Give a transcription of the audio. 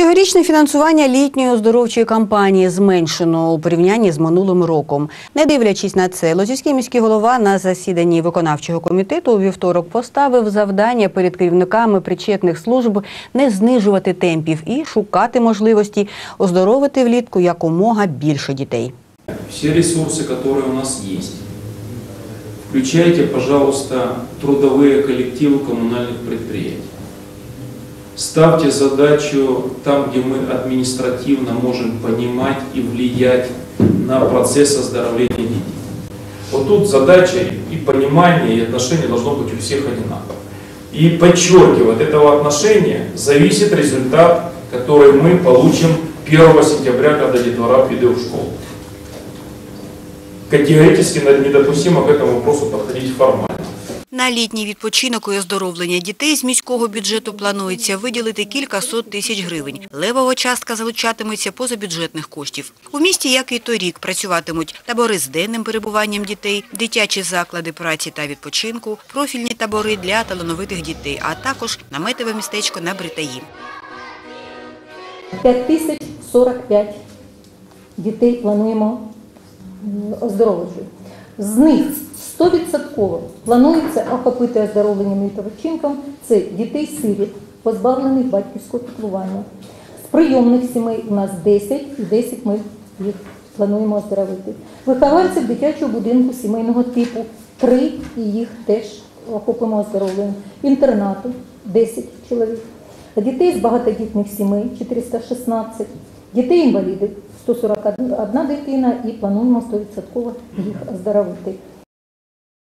Цьогорічне фінансування літньої оздоровчої кампанії зменшено у порівнянні з минулим роком. Не дивлячись на це, Лозівський міський голова на засіданні виконавчого комітету у вівторок поставив завдання перед керівниками причетних служб не знижувати темпів і шукати можливості оздоровити влітку якомога більше дітей. все ресурсы, которые у нас есть. Включайте, пожалуйста, трудовые коллективы коммунальных предприятий. Ставьте задачу там, где мы административно можем понимать и влиять на процесс оздоровления детей. Вот тут задача и понимание, и отношение должно быть у всех одинаково. И подчеркиваю, от этого отношения зависит результат, который мы получим 1 сентября, когда детвора придет в школу. Категорически недопустимо к этому вопросу подходить формально. На літній відпочинок і оздоровлення дітей з міського бюджету планується виділити кілька сот тисяч гривень. Левова частка залучатиметься позабюджетних коштів. У місті, як і торік, працюватимуть табори з денним перебуванням дітей, дитячі заклади праці та відпочинку, профільні табори для талановитих дітей, а також наметове містечко на Бритаї. 5045 дітей плануємо оздоровлювати. З них 100% планується охопити оздоровленням відпочинком це дітей-сиріт, позбавлених батьківського піклування. З прийомних сімей у нас 10 і 10 ми їх плануємо оздоровити. Вихованців дитячого будинку сімейного типу 3 і їх теж охопимо оздоровленням. Інтернату 10 чоловік. Дітей з багатодітних сімей 416, дітей-інвалідів 141 дитина і плануємо 100% їх оздоровити.